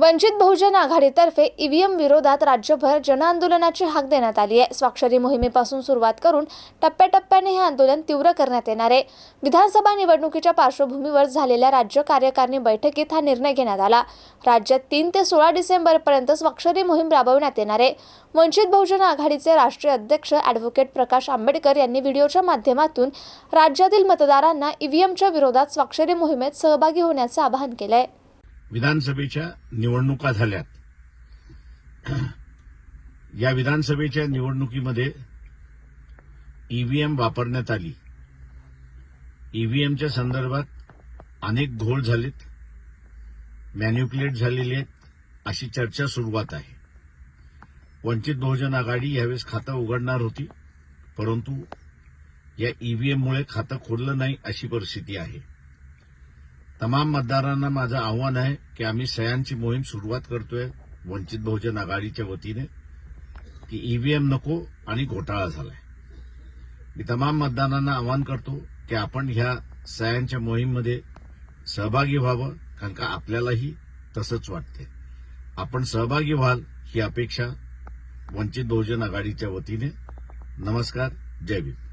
वंचित बहुजन आघाडीतर्फे ईव्हीएम विरोधात राज्यभर जनआंदोलनाची हाक देण्यात आली आहे. स्वाक्षरी मोहिमेपासून सुरुवात करून टप्प्याटप्प्याने हे आंदोलन तीव्र करण्यात येणार आहे. विधानसभा निवडणुकीच्या पार्श्वभूमीवर झालेल्या राज्य कार्यकारिणी बैठकीत हा निर्णय घेण्यात आला. राज्यात तीन ते सोळा डिसेंबरपर्यंत स्वाक्षरी मोहीम राबवण्यात येणार आहे. वंचित बहुजन आघाडीचे राष्ट्रीय अध्यक्ष ॲडव्होकेट प्रकाश आंबेडकर यांनी व्हिडिओच्या माध्यमातून राज्यातील मतदारांना ईव्हीएमच्या विरोधात स्वाक्षरी मोहिमेत सहभागी होण्याचं आवाहन केलं आहे विधानसभेच्या निवडणुका झाल्यात. या विधानसभेच्या निवडणुकीमध्ये ईव्हीएम वापरण्यात आली. ईव्हीएमच्या संदर्भात अनेक घोळ झालेत. मॅन्युप्युलेट झालेले आहेत अशी चर्चा सुरुवात आहे. वंचित बहुजन आघाडी यावेळेस खातं उघडणार होती परंतु या ईव्हीएममुळे खातं खोललं नाही अशी परिस्थिती आहे. तमाम मतदारांना माझं आव्हान आहे की आम्ही सह्यांची मोहीम सुरुवात करतोय वंचित बहुजन आघाडीच्या वतीने की ईव्हीएम नको आणि घोटाळा झालाय. मी तमाम मतदारांना आवाहन करतो की आपण ह्या सह्यांच्या मोहीममध्ये सहभागी व्हावं कारण का आपल्यालाही तसंच वाटते आपण सहभागी व्हाल ही अपेक्षा वंचित बहुजन आघाडीच्या वतीने. नमस्कार जय भीम.